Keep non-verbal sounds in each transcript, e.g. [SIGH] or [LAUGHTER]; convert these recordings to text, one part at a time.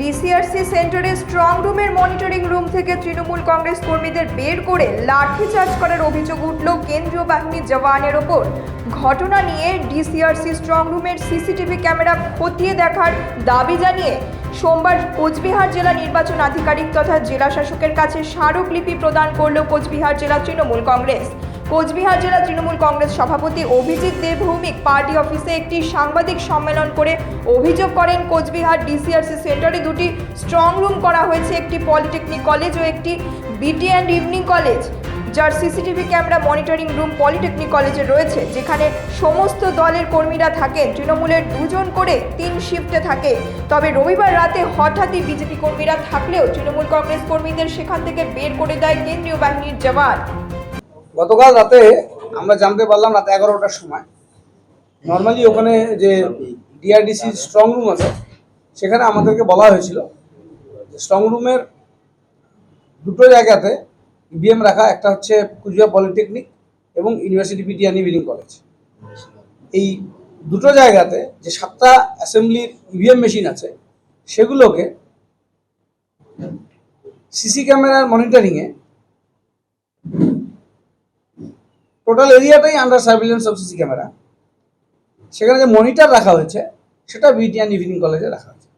DCRC সেন্টারের strong রুমের monitoring room থেকে তৃণমূল কংগ্রেস কর্মীদের বের করে লাঠিচার্জ করার অভিযোগ উঠল কেন্দ্রীয় বাহিনীর জওয়ানের ওপর। ঘটনা নিয়ে ডিসিআরসি স্ট্রং রুমের সিসিটিভি ক্যামেরা খতিয়ে দেখার দাবি জানিয়ে সোমবার কোচবিহার জেলা নির্বাচন আধিকারিক তথা জেলা শাসকের কাছে স্মারকলিপি প্রদান করল কোচবিহার জেলা তৃণমূল কংগ্রেস। কোচবিহার জেলা তৃণমূল কংগ্রেস সভাপতি অভিজিৎ দেব ভৌমিক পার্টি অফিসে একটি সাংবাদিক সম্মেলন করে অভিযোগ করেন, কোচবিহার ডিসিআরসি সেন্টারে দুটি স্ট্রং রুম করা হয়েছে, একটি পলিটেকনিক কলেজ ও একটি বিটি অ্যান্ড ইভিনিং কলেজ যার CCTV camera monitoring room polytechnic কলেজে রয়েছে, যেখানে সমস্ত দলের কর্মীরা থাকেন। তৃণমূলের দুজন করে তিন শিফটে থাকে। তবে রবিবার রাতে হঠাৎই বিজেপি কর্মীরা থাকলেও তৃণমূল কংগ্রেস কর্মীদের সেখান থেকে বের করে দেয় কেন্দ্রীয় বাহিনীর জওয়ান। গতকাল রাতে আমরা জানতে পারলাম রাত এগারোটার সময়। নর্মালি ওখানে যে ডিআরডিসি স্ট্রং রুম আছে, সেখানে আমাদেরকে বলা হয়েছিল স্ট্রং রুমের দুটো জায়গাতে ইভিএম রাখা, একটা হচ্ছে কুচবিহার পলিটেকনিক এবং ইউনিভার্সিটি পিটিআনি বিলিং কলেজ এই দুটো জায়গাতে যে সাতটা অ্যাসেম্বলির ইভিএম মেশিন আছে, সেগুলোকে সিসি ক্যামেরার মনিটরিংয়ে total এরিয়াটাই under surveillance of CC camera সেখানে যে মনিটর রাখা হয়েছে, সেটা বিটিআন ইভিনিং কলেজে রাখা হয়েছে।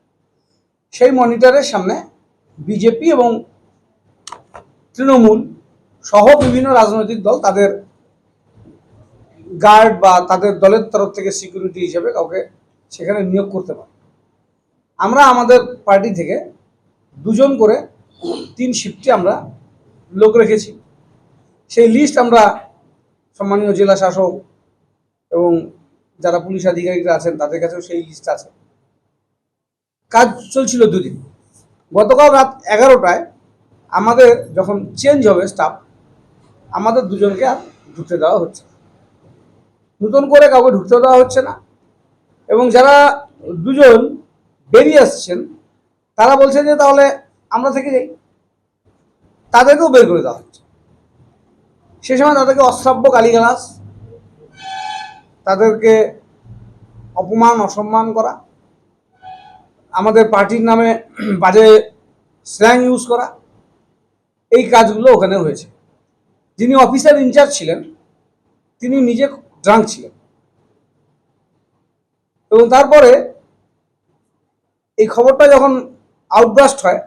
সেই মনিটরের সামনে বিজেপি এবং তৃণমূল সহ বিভিন্ন রাজনৈতিক দল তাদের গার্ড বা তাদের দলের তরফ থেকে সিকিউরিটি হিসেবে কাউকে সেখানে নিয়োগ করতে পারে। আমরা আমাদের পার্টি থেকে দুজন করে তিন শিফটে আমরা লোক রেখেছি। সেই লিস্ট আমরা সম্মানীয় জেলা শাসক এবং যারা পুলিশ আধিকারিকরা আছেন, তাদের কাছেও সেই লিস্ট আছে। কাজ চলছিল দুদিন। গতকাল রাত এগারোটায় আমাদের যখন চেঞ্জ হবে স্টাফ আমাদের দুজনকে আর ঢুকতে দেওয়া হচ্ছে নতুন করে কাউকে ঢুকতে দেওয়া হচ্ছে না এবং যারা দুজন বেরিয়ে আসছেন, তারা বলছে যে তাহলে আমরা থেকে যাই। তাদেরকেও বের করে দেওয়া হচ্ছে। সে সময় তাদেরকে অশ্রাব্য গালিগালাজ তাদেরকে অপমান, অসম্মান করা, আমাদের পার্টির নামে [CLEARS THROAT] বাজে স্ল্যাং ইউজ করা, এই কাজগুলো ওখানে হয়েছে। যিনি অফিসার ইনচার্জ ছিলেন, তিনি নিজে ড্রাঙ্ক ছিলেন। এবং তারপরে এই খবরটা যখন আউটব্রাস্ট হয়,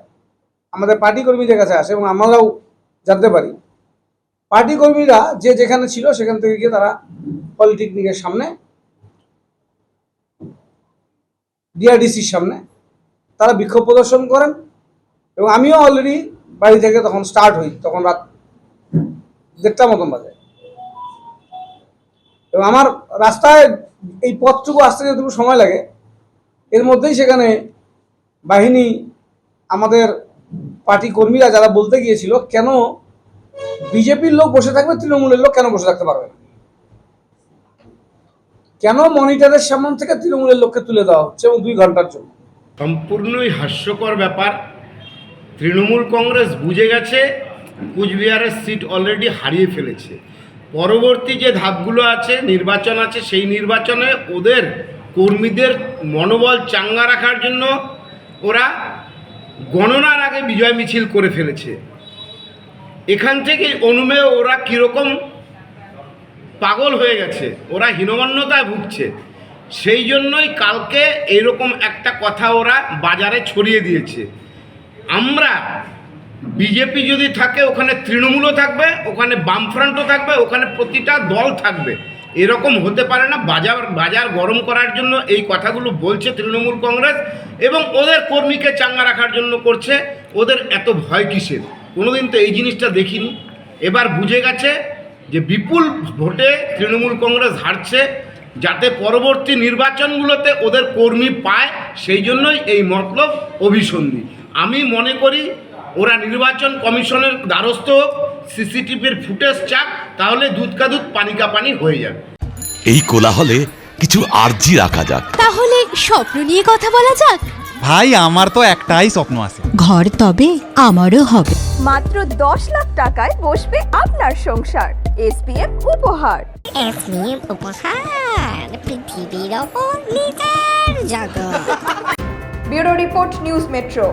আমাদের পার্টি কর্মীদের কাছে আসে এবং আমরাও জানতে পারি পার্টি কর্মীরা যে যেখানে ছিল সেখান থেকে গিয়ে তারা পলিটেকনিকের সামনে, ডিআরডিসির সামনে তারা বিক্ষোভ প্রদর্শন করেন এবং আমিও অলরেডি বাড়ি থেকে তখন স্টার্ট হই, তখন রাত দেড়টা মতন বাজে। এবং আমার রাস্তায় এই পথটুকু আসতে যেটুকু সময় লাগে, এর মধ্যেই সেখানে বাহিনী আমাদের পার্টি কর্মীরা যারা বলতে গিয়েছিল, কেন বিজেপির লোক বসে থাকবে, তৃণমূলের লোক কেন বসে থাকতে পারবে না? কেন মনিটরের সামনে থেকে তৃণমূলের লোককে তুলে দেওয়া হচ্ছে এবং দুই ঘণ্টার জন্য? সম্পূর্ণই হাস্যকর ব্যাপার। তৃণমূল কংগ্রেস বুঝে গেছে, কুচবিহারের সিট অলরেডি হারিয়ে ফেলেছে। পরবর্তী যে ধাপগুলো আছে, নির্বাচন আছে, সেই নির্বাচনে ওদের কর্মীদের মনোবল চাঙ্গা রাখার জন্য ওরা গণনার আগে বিজয় মিছিল করে ফেলেছে। এখান থেকে অনুমেয় ওরা কীরকম পাগল হয়ে গেছে, ওরা হীনমান্যতায় ভুগছে। সেই জন্যই কালকে এরকম একটা কথা ওরা বাজারে ছড়িয়ে দিয়েছে। আমরা বিজেপি যদি থাকে, ওখানে তৃণমূলও থাকবে, ওখানে বামফ্রন্টও থাকবে, ওখানে প্রতিটা দল থাকবে। এরকম হতে পারে না, বাজার বাজার গরম করার জন্য এই কথাগুলো বলছে তৃণমূল কংগ্রেস এবং ওদের কর্মীকে চাঙ্গা রাখার জন্য করছে। ওদের এত ভয় কিসের? কোনোদিন তো এই জিনিসটা দেখিনি। এবার বুঝে গেছে যে বিপুল ভোটে তৃণমূল কংগ্রেস হারছে যাতে পরবর্তী নির্বাচনগুলোতে ওদের কর্মী পায় সেই জন্যই এই মতলব অভিসন্ধি। আমি মনে করি ওরা নির্বাচন কমিশনের দ্বারস্থ হোক সিসিটিভির ফুটেজ চাক তাহলে দুধ কা দুধ পানি কা পানি হয়ে যাবে এই কোলাহলে কিছু আর্জি রাখা যাক। তাহলে স্বপ্ন নিয়ে কথা বলা যাক। ভাই আমার তো একটাই স্বপ্ন আছে। ঘর তবে আমারও হবে। মাত্র দশ লাখ টাকায় বসবে আপনার সংসার। এসপিএম উপহার। এসপিএম উপহার পৃথিবীর ওপর নিজের জগৎ। Bureau report news metro.